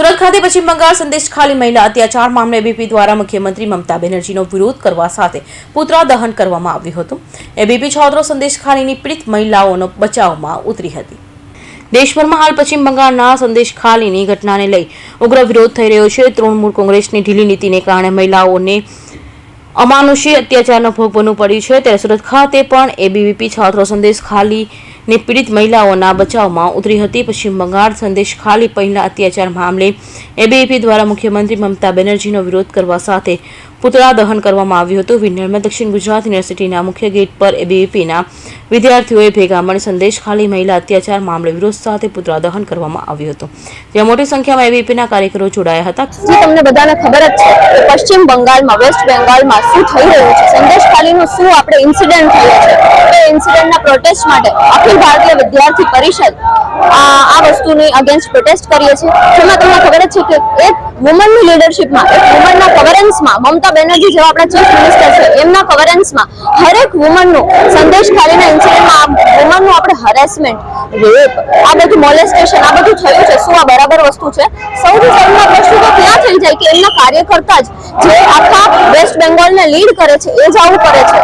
સુરત ખાતે પશ્ચિમ બંગાળ સંદેશ ખાલી મહિલા અત્યાચાર મામલે એબીપી દ્વારા મુખ્યમંત્રી મમતા બેનર્જીનો વિરોધ કરવા સાથે પુતળા દહન કરવામાં આવ્યું હતું. એબીપી છોતરો સંદેશ ખાલીની પીડિત મહિલાઓનો બચાવમાં ઉતરી હતી. દેશભરમાં હાલ પશ્ચિમ બંગાળના સંદેશ ખાલીની ઘટનાને લઈ ઉગ્ર વિરોધ થઈ રહ્યો છે. તૃણમૂળ કોંગ્રેસની ઢીલી નીતિને કારણે મહિલાઓને અમાનુષી અત્યાચારનો ભોગ બનવું પડ્યું છે. ત્યારે સુરત ખાતે પણ એબીવીપી છાત્રો સંદેશ ખાલીને પીડિત મહિલાઓના બચાવમાં ઉતરી હતી. પશ્ચિમ બંગાળ સંદેશ ખાલી પહેલા અત્યાચાર મામલે એબીવીપી દ્વારા મુખ્યમંત્રી મમતા બેનર્જીનો વિરોધ કરવા સાથે પુતળા દહન કરવામાં આવ્યું હતું. વિન્નરમાં દક્ષિણ ગુજરાત યુનિવર્સિટીના મુખ્ય ગેટ પર એબીવીપીના વિદ્યાર્થીઓએ ભેગા મળી સંદેશ ખાલી મહિલા અત્યાચાર મામલે વિરોધ સાથે પુતળા દહન કરવામાં આવ્યું હતું. જ્યાં મોટી સંખ્યામાં એબીવીપીના કાર્યકરો જોડાયા હતા. તમને બધાને ખબર જ છે કે પશ્ચિમ બંગાળમાં, વેસ્ટ બેંગાલમાં શું થઈ રહ્યું છે? સંદેશ ખાલીનું શું આપણે ઇન્સિડન્ટ થયો છે? એ ઇન્સિડન્ટના પ્રોટેસ્ટ માટે અખિલ ભારતીય વિદ્યાર્થી પરિષદ આ વસ્તુની અગેન્સ્ટ પ્રોટેસ્ટ કરીએ છીએ. જેમાં તમને ખબર જ છે કે એક વુમનની લીડરશીપમાં એક વુમનના કવરન્સમાં મમતા બેનર્જી જેવા આપણા ચીફ મિનિસ્ટર છે, એમના કવરન્સમાં હરેક વુમનનું સંદેશ ખાલીના આ વુમનનું આપણે હરેસમેન્ટ રેપ આ બધું મોલેસ્ટેશન આ બધું થયું છે. શું આ બરાબર વસ્તુ છે? સૌથી સૌમાં પ્રશ્ન તો ક્યાં થઈ જાય કે એમના કાર્યકર્તા જ જે આખા વેસ્ટ બેંગોલને લીડ કરે છે, એ જ આવું કરે છે?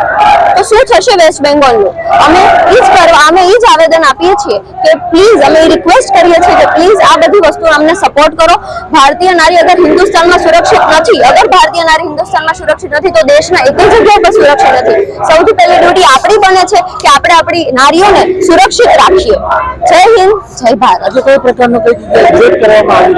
શું થશે વેસ્ટ બેંગોલનું? અમે એ જ કરવા અમે એ જ આવેદન આપીએ છીએ કે પ્લીઝ અમે રિક્વેસ્ટ કરીએ છીએ કે પ્લીઝ આ બધી વસ્તુ અમને સપોર્ટ કરો. ભારતીય નારી અગર હિન્દુસ્તાનમાં સુરક્ષિત નથી અગર ભારતીય નારી હિન્દુસ્તાનમાં સુરક્ષિત નથી તો દેશના એક જગ્યાએ પણ સુરક્ષિત નથી. સૌથી પહેલી ડ્યુટી આપણી બને છે કે આપણે આપણી નારીઓને સુરક્ષિત રાખીએ. જય હિન્દ જય ભારત. કોઈ કઈ પ્રકારનો કઈ કરવામાં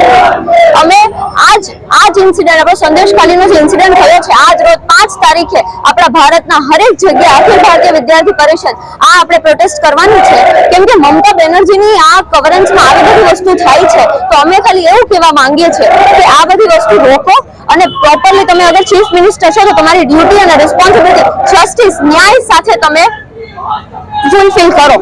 અમે આજ આજ ઇન્સિડન્ટ આપણો સંદેશકાલીનો જે ઇન્સિડન્ટ થયો છે, આજ રોજ પાંચ તારીખે આપણા ભારતના હરેક જગ્યાએ અખિલ ભારતીય વિદ્યાર્થી પરિષદ આ આપણે પ્રોટેસ્ટ કરવાનું છે. કેમ કે મમતા બેનર્જીની આ કવરન્સમાં આવી બધી વસ્તુ થાય છે, તો અમે ખાલી એવું કહેવા માંગીએ છીએ કે આ બધી વસ્તુ રોકો અને પ્રોપરલી તમે અગર ચીફ મિનિસ્ટર છો તો તમારી ડ્યુટી અને રિસ્પોન્સિબિલિટી જસ્ટિસ ન્યાય સાથે તમે ફૂલફિલ કરો.